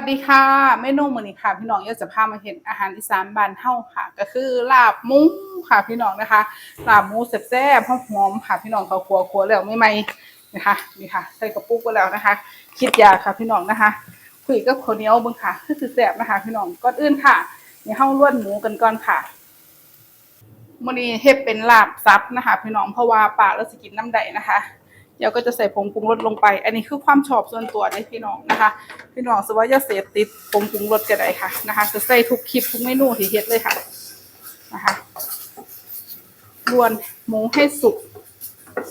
วัสดีค่ะเมนูมื้อนี้ค่ะ พี่น้องอยากจะพามาเห็นอาหารอีสานบ้านเฮาค่ะ ก็คือลาบหมูค่ะพี่น้องนะคะลาบหมูแซ่บๆหอมๆค่ะ พี่น้องเขาครัวครัวแล้วไม่ไหมนะคะนี่ค่ะ ใส่กระปุกไว้แล้วนะคะ คิดยาค่ะพี่น้องนะคะคุยกับข้าวเหนียวบิ่งค่ะคือแซ่บนะคะ พี่น้องก่อนอื่นค่ะนี่เฮาล้วนหมูกันก่อนค่ะมื้อนี้เฮ็ดเป็นลาบซับนะคะ พี่น้องเพราะว่าป้าเราสิกินน้ำใดนะคะ เดี๋ยวก็จะใส่ผงปรุงรสลงไป อันนี้คือความชอบส่วนตัวได้พี่น้องนะคะ พี่น้องสว่าอย่าเสพติดผงปรุงรสก็ได้ค่ะนะคะ จะใส่ทุกคลิปทุกเมนูที่เฮ็ดเลยค่ะนะคะรวนหมูให้สุก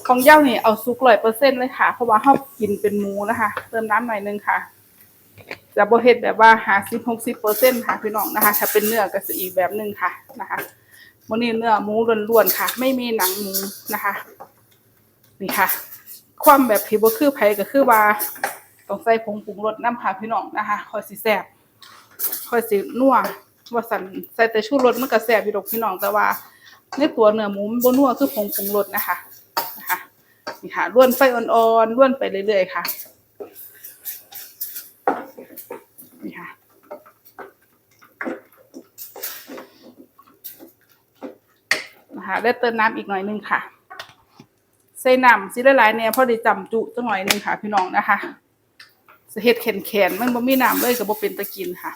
ของเย้านี่เอาสุกร้อยเปอร์เซ็นต์เลยค่ะ เพราะว่าเรากินเป็นหมูนะคะ เติมน้ำหน่อยนึงค่ะจะบ่เฮ็ดแบบว่าหาสิบหกสิบเปอร์เซ็นต์ค่ะพี่น้องนะคะ ถ้าเป็นเนื้อก็จะอีกแบบหนึงค่ะนะคะวันนี้เนื้อหมูล้วนๆค่ะ ไม่มีหนังหมูนะคะ นี่ค่ะ ความแบบที่บ่คือไผก็คือว่าต้องใส่ผงปรุงรสน้ำค่ะพี่น้องนะคะคอยสิแซ่บคอยสินัวว่าสั่นใส่แต่ชูรสมันก็แซ่บอยู่ดอกพี่น้องแต่ว่าในตัวเนื้อหมูมันบ่นัวคือผงปรุงรสนะคะนะคะนี่ค่ะล้วนไฟอ่อนๆล้วนไปเรื่อยๆค่ะนี่ค่ะนะคะได้เติมน้ำอีกหน่อยนึงค่ะ ส่น้ำสิละลายเนี่ยพอได้จำจุจังหน่อยนึงค่ะ พี่น้องนะคะสเฮ็ดแข็งๆมันบ่มีน้ำเลยก็บ่เป็นตะกินค่ะ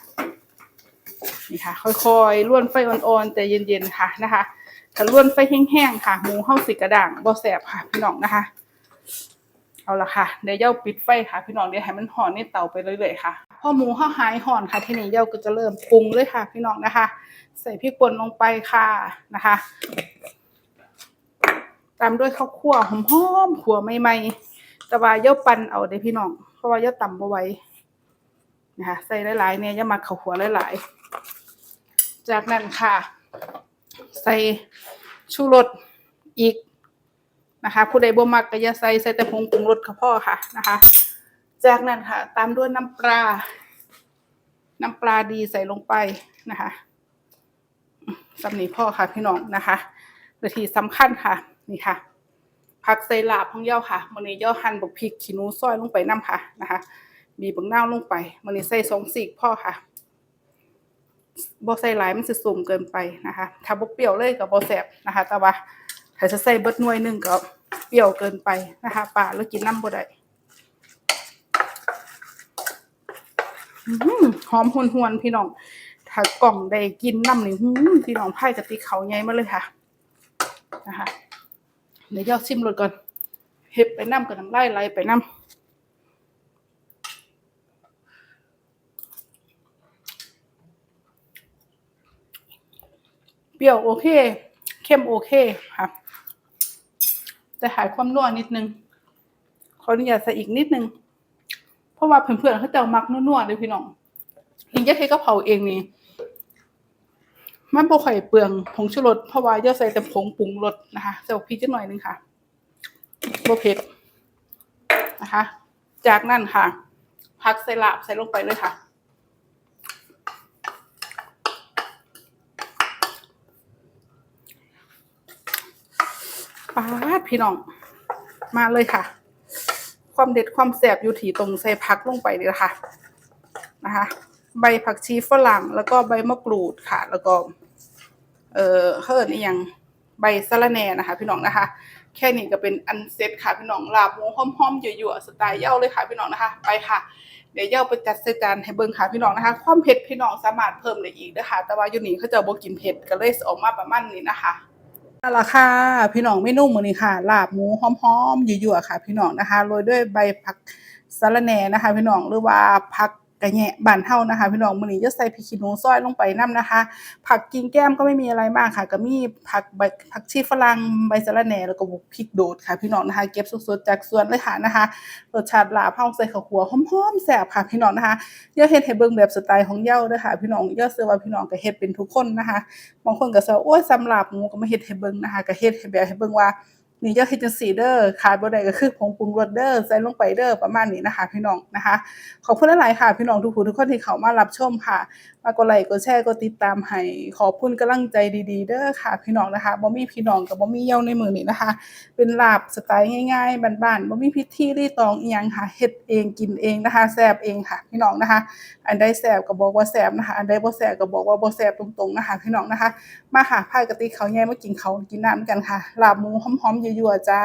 นี่ค่ะ ค่อยๆล้วนไฟอ่อนๆแต่เย็นๆค่ะนะคะถ้าล้วนไฟแห้งๆค่ะ หมูเฮาสิกระด่างบ่แสบค่ะ พี่น้องนะคะ เอาละค่ะเดี๋ยวเย้าปิดไฟค่ะ พี่น้องเดี๋ยวให้มันห่อนในเตาไปเรื่อยๆค่ะพอหมูเฮาหายห่อนค่ะทีนี้เย้าก็จะเริ่มปรุงเลยค่ะ พี่น้องนะคะ ใส่พริกป่นลงไปค่ะนะคะ ตามด้วยข้าวคั่วหอมๆขัวใหม่ๆแต่ว่าเย่าปั่นเอาเด้พี่น้อง เพราะว่าเย่าต่ำบ่ไหวนะคะใส่หลายๆเนี่ยย่ามาข้าวขัวหลายๆ จากนั้นค่ะ ใส่ชูรสอีกนะคะผู้ใดบ่มักก็อย่าใส่ใส่แต่ผงปรุงรสก็พอค่ะนะคะ จากนั้นค่ะ ตามด้วยน้ำปลา น้ำปลาดีใส่ลงไปนะคะสำนีพ่อค่ะพี่น้องนะคะวิธีสำคัญค่ะ นี่ค่ะผักใส่ลาบของเย่าค่ะมันนี้เย่าหั่นบักพริกขี้หนูซอยลงไปน้ำค่ะนะคะ มีบักเน่าลงไปมันนี้ใส่สองสีกพ่อค่ะบ่ใส่หลายมันสิสุ่มเกินไปนะคะ ถ้าบ่เปรี้ยวเลยก็บ่แซ่บนะคะ แต่ว่าถ้าจะใส่เบิดหน่วยหนึ่งก็เปรี้ยวเกินไปนะคะป่าแล้วกินน้ำบ่ได้หอหือหอมหวนพี่น้อง ถ้ากล่องได้กินน้ำนี่หือพี่น้องไผ่กะติเขาใหญ่มาเลยค่ะ นะคะ เดี๋ยวยอดชิมรสก่อน เห็บไปน้ำกับน้ำลายไหลไปน้ำเปรี้ยวโอเค เข้มโอเคค่ะ แต่หายความนัวนิดนึง ขออนุญาตใส่อีกนิดนึง เพราะว่าเพื่อนๆเขาจะมักนัวๆเลยพี่น้องยิงจะเทกะเพราเองนี่ มันบ่ค่อยเปลืองผงชูรสเพราะว่าเยอะใส่แต่ผงปรุงรสนะคะใส่พริกจักหน่อยนึงค่ะบ่เผ็ดนะคะ จากนั้นค่ะผักใส่ลาบใส่ลงไปเลยค่ะปาดพี่น้อง มาเลยค่ะ ความเด็ดความแสบอยู่ที่ตรงใส่ผักลงไปนี่แหละค่ะนะคะ ใบผักชีฝรั่งแล้วก็ใบมะกรูดค่ะ แล้วก็ เอ่อเฮิร์นอีหยังใบสะระแหน่นะคะ พี่น้องนะคะ แค่นี้ก็เป็นอันเซ็ตค่ะพี่น้องลาบหมูหอมๆยั่วๆสไตล์เย้าเลยค่ะพี่น้องนะคะ ไปค่ะเดี๋ยวเย้าไปจัดใส่จานให้เบิ่งค่ะพี่น้องนะคะ ความเผ็ดพี่น้องสามารถเพิ่มได้อีกนะคะแต่ว่าอยู่นี่เขาจะบ่กินเผ็ดก็เลยออกมาประมาณนี้นะคะนั่นละค่ะพี่น้องเมนูมื้อนี้ค่ะลาบหมูหอมๆยั่วๆค่ะ พี่น้องนะคะโรยด้วยใบผักสะระแหน่นะคะ พี่น้องหรือว่าผัก กระแยะบานเฮานะคะ พี่น้องมือนี้จะใส่พริกขี้หนูซอยลงไปนํนะคะ ผักกินแก้มก็ไม่มีอะไรมากค่ะ ก็มีผักใบผักชีฝรั่งใบสะระแหน่แล้วก็พริกโดดค่ะ พี่น้องนะคะ เก็บสดๆจากสวนเลยค่ะนะคะรสชาติลาบเฮาใส่ข้าวคั่วหอมๆแซ่บค่ะพี่น้องนะคะอย่าเฮ็ดให้เบิ่งแบบสไตล์ของเย้าเด้อค่ะ พี่น้องอย่าเชื่อว่าพี่น้องก็เฮ็ดเป็นทุกคนนะคะบางคนก็สิว่โอ๊ยสำลาบหมูก็มาเฮ็ดให้เบิ่งนะคะก็เฮ็ดให้แบบให้เบิ่งว่า นี่เจ้าเฮ็ดจังซี่เด้อขาดบ่ได้ก็คือผงปรุงรสเด้อใส่ลงไปเด้อประมาณนี้นะคะ พี่น้องนะคะ ขอบคุณหลายๆค่ะ พี่น้องทุกผู้ทุกคนที่เข้ามารับชมค่ะมากดไลค์กดแชร์กดติดตามให้ขอบคุณกำลังใจดีๆเด้อค่ะ พี่น้องนะคะบ่มีพี่น้องกับบ่มีเย้าในมือนี้นะคะ เป็นลาบสไตล์ง่าย ๆบ้านๆบ่มีพิธีรีตองอีหยังค่ะเฮ็ดเองกินเองนะคะแซ่บเองค่ะ พี่น้องนะคะ อันใดแซ่บก็บอกว่าแซ่บนะคะ อันใดบ่แซ่บก็บอกว่าบ่แซ่บตรงๆนะคะ พี่น้องนะคะ มาค่ะพายกะติเขาวใหญ่มากินเขากินน้ำกันค่ะลาบหมูหอมๆยั่วๆจ้า